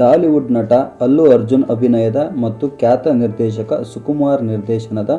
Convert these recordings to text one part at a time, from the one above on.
Tollywood ನಟ ಅಲ್ಲು ಅರ್ಜುನ್ ಅಭಿನಯದ ಮತ್ತು ಖ್ಯಾತ ನಿರ್ದೇಶಕ ಸುಕುಮಾರ್ ನಿರ್ದೇಶನದ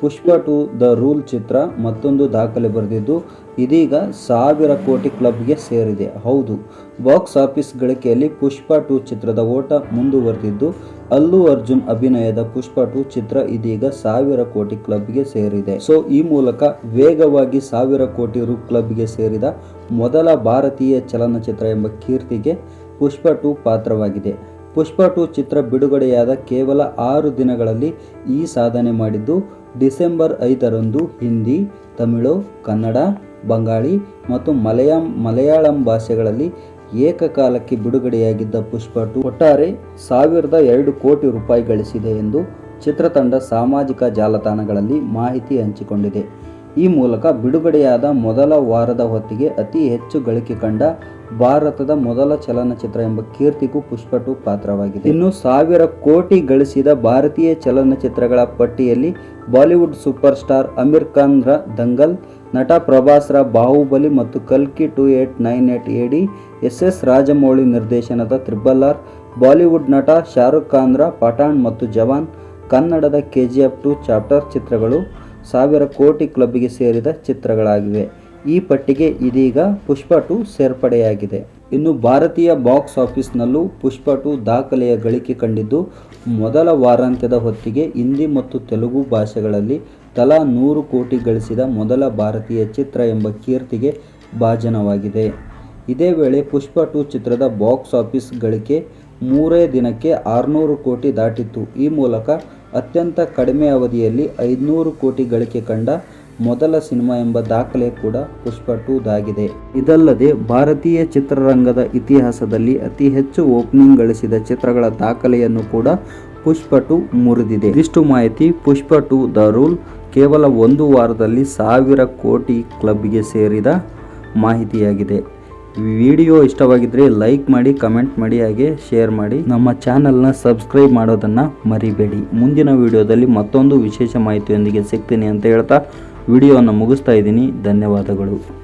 ಪುಷ್ಪ ಟು ದ ರೂಲ್ ಚಿತ್ರ ಮತ್ತೊಂದು ದಾಖಲೆ ಬರೆದಿದ್ದು, ಇದೀಗ ಸಾವಿರ ಕೋಟಿ ಕ್ಲಬ್ಗೆ ಸೇರಿದೆ. ಹೌದು, ಬಾಕ್ಸ್ ಆಫೀಸ್ ಗಳಿಕೆಯಲ್ಲಿ ಪುಷ್ಪ ಟು ಚಿತ್ರದ ಓಟ ಮುಂದುವರೆದಿದ್ದು, ಅಲ್ಲು ಅರ್ಜುನ್ ಅಭಿನಯದ ಪುಷ್ಪ ಟು ಚಿತ್ರ ಇದೀಗ ಸಾವಿರ ಕೋಟಿ ಕ್ಲಬ್ಗೆ ಸೇರಿದೆ. ಸೊ, ಈ ಮೂಲಕ ವೇಗವಾಗಿ ಸಾವಿರ ಕೋಟಿ ರು ಕ್ಲಬ್ಗೆ ಸೇರಿದ ಮೊದಲ ಭಾರತೀಯ ಚಲನಚಿತ್ರ ಎಂಬ ಕೀರ್ತಿಗೆ ಪುಷ್ಪ ಟು ಪಾತ್ರವಾಗಿದೆ. ಪುಷ್ಪ ಟು ಚಿತ್ರ ಬಿಡುಗಡೆಯಾದ ಕೇವಲ ಆರು ದಿನಗಳಲ್ಲಿ ಈ ಸಾಧನೆ ಮಾಡಿದ್ದು, ಡಿಸೆಂಬರ್ ಐದರಂದು ಹಿಂದಿ, ತಮಿಳು, ಕನ್ನಡ, ಬಂಗಾಳಿ ಮತ್ತು ಮಲಯಾಂ ಮಲಯಾಳಂ ಭಾಷೆಗಳಲ್ಲಿ ಏಕಕಾಲಕ್ಕೆ ಬಿಡುಗಡೆಯಾಗಿದ್ದ ಪುಷ್ಪ ಟು ಒಟ್ಟಾರೆ ಸಾವಿರದ ಎರಡು ಕೋಟಿ ರೂಪಾಯಿ ಗಳಿಸಿದೆ ಎಂದು ಚಿತ್ರತಂಡ ಸಾಮಾಜಿಕ ಜಾಲತಾಣಗಳಲ್ಲಿ ಮಾಹಿತಿ ಹಂಚಿಕೊಂಡಿದೆ. ಈ ಮೂಲಕ ಬಿಡುಗಡೆಯಾದ ಮೊದಲ ವಾರದ ಹೊತ್ತಿಗೆ ಅತಿ ಹೆಚ್ಚು ಗಳಿಕೆ ಕಂಡ ಭಾರತದ ಮೊದಲ ಚಲನಚಿತ್ರ ಎಂಬ ಕೀರ್ತಿಗೂ ಪುಷ್ಪ ಟು ಪಾತ್ರವಾಗಿದೆ. ಇನ್ನು ಸಾವಿರ ಕೋಟಿ ಗಳಿಸಿದ ಭಾರತೀಯ ಚಲನಚಿತ್ರಗಳ ಪಟ್ಟಿಯಲ್ಲಿ ಬಾಲಿವುಡ್ ಸೂಪರ್ ಸ್ಟಾರ್ ಅಮೀರ್ ಖಾನ್ರ ದಂಗಲ್, ನಟ ಪ್ರಭಾಸ್ರ ಬಾಹುಬಲಿ ಮತ್ತು ಕಲ್ಕಿ two eight nine eight AD S S Rajamouli ನಿರ್ದೇಶನದ ತ್ರಿಬಲ್ ಆರ್ ಬಾಲಿವುಡ್ ನಟ ಶಾರುಖ್ ಖಾನ್ರ ಪಠಾಣ್ ಮತ್ತು ಜವಾನ್, ಕನ್ನಡದ K G F two chapter ಚಿತ್ರಗಳು ಸಾವಿರ ಕೋಟಿ ಕ್ಲಬ್ಗೆ ಸೇರಿದ ಚಿತ್ರಗಳಾಗಿವೆ. ಈ ಪಟ್ಟಿಗೆ ಇದೀಗ ಪುಷ್ಪ ಟು ಸೇರ್ಪಡೆಯಾಗಿದೆ. ಇನ್ನು ಭಾರತೀಯ ಬಾಕ್ಸ್ ಆಫೀಸ್ನಲ್ಲೂ ಪುಷ್ಪ ಟು ದಾಖಲೆಯ ಗಳಿಕೆ ಕಂಡಿದ್ದು, ಮೊದಲ ವಾರಾಂತ್ಯದ ಹೊತ್ತಿಗೆ ಹಿಂದಿ ಮತ್ತು ತೆಲುಗು ಭಾಷೆಗಳಲ್ಲಿ ತಲಾ ನೂರು ಕೋಟಿ ಗಳಿಸಿದ ಮೊದಲ ಭಾರತೀಯ ಚಿತ್ರ ಎಂಬ ಕೀರ್ತಿಗೆ ಭಾಜನವಾಗಿದೆ. ಇದೇ ವೇಳೆ ಪುಷ್ಪ ಟು ಚಿತ್ರದ ಬಾಕ್ಸ್ ಆಫೀಸ್ ಗಳಿಕೆ ಮೂರೇ ದಿನಕ್ಕೆ ಆರುನೂರು ಕೋಟಿ ದಾಟಿತ್ತು. ಈ ಮೂಲಕ ಅತ್ಯಂತ ಕಡಿಮೆ ಅವಧಿಯಲ್ಲಿ ಐದುನೂರು ಕೋಟಿ ಗಳಿಕೆ ಕಂಡ ಮೊದಲ ಸಿನಿಮಾ ಎಂಬ ದಾಖಲೆ ಕೂಡ ಪುಷ್ಪ ಟೂದಾಗಿದೆ ಇದಲ್ಲದೆ ಭಾರತೀಯ ಚಿತ್ರರಂಗದ ಇತಿಹಾಸದಲ್ಲಿ ಅತಿ ಹೆಚ್ಚು ಓಪನಿಂಗ್ ಗಳಿಸಿದ ಚಿತ್ರಗಳ ದಾಖಲೆಯನ್ನು ಕೂಡ ಪುಷ್ಪ ಟು ಮುರಿದಿದೆ. ಇಷ್ಟು ಮಾಹಿತಿ ಪುಷ್ಪ ಟು ದ ರೂಲ್ ಕೇವಲ ಒಂದು ವಾರದಲ್ಲಿ ಸಾವಿರ ಕೋಟಿ ಕ್ಲಬ್ಗೆ ಸೇರಿದ ಮಾಹಿತಿಯಾಗಿದೆ. ವಿಡಿಯೋ ಇಷ್ಟವಾಗಿದ್ದರೆ ಲೈಕ್ ಮಾಡಿ, ಕಮೆಂಟ್ ಮಾಡಿ, ಹಾಗೆ ಶೇರ್ ಮಾಡಿ. ನಮ್ಮ ಚಾನೆಲ್ನ ಸಬ್ಸ್ಕ್ರೈಬ್ ಮಾಡೋದನ್ನು ಮರಿಬೇಡಿ. ಮುಂದಿನ ವಿಡಿಯೋದಲ್ಲಿ ಮತ್ತೊಂದು ವಿಶೇಷ ಮಾಹಿತಿಯೊಂದಿಗೆ ಸಿಗ್ತೀನಿ ಅಂತ ಹೇಳ್ತಾ ವಿಡಿಯೋವನ್ನು ಮುಗಿಸ್ತಾ ಇದ್ದೀನಿ. ಧನ್ಯವಾದಗಳು.